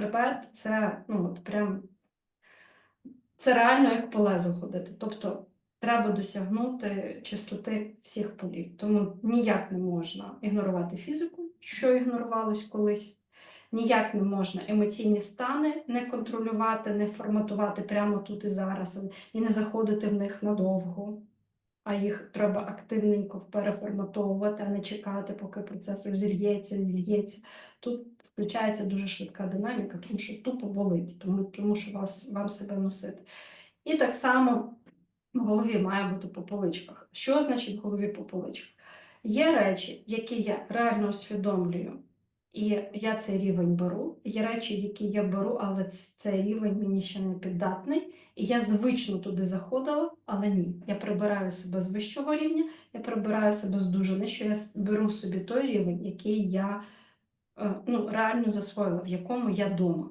хребет це ну, от прям це реально як по лезу ходити. Тобто треба досягнути чистоти всіх полів. Тому ніяк не можна ігнорувати фізику, що ігнорувалось колись. Ніяк не можна емоційні стани не контролювати, не форматувати прямо тут і зараз, і не заходити в них надовго. А їх треба активненько переформатовувати, а не чекати, поки процес розільється, зільється. Тут включається дуже швидка динаміка, тому що тупо болить, тому, тому що вас, вам себе носити. І так само в голові має бути по поличках. Що значить в голові по поличках? Є речі, які я реально усвідомлюю, і я цей рівень беру. Є речі, які я беру, але цей рівень мені ще не піддатний. І я звично туди заходила, але ні. Я прибираю себе з вищого рівня, я прибираю себе з дуже нижчого, я беру собі той рівень, який я ну, реально засвоїла, в якому я дома.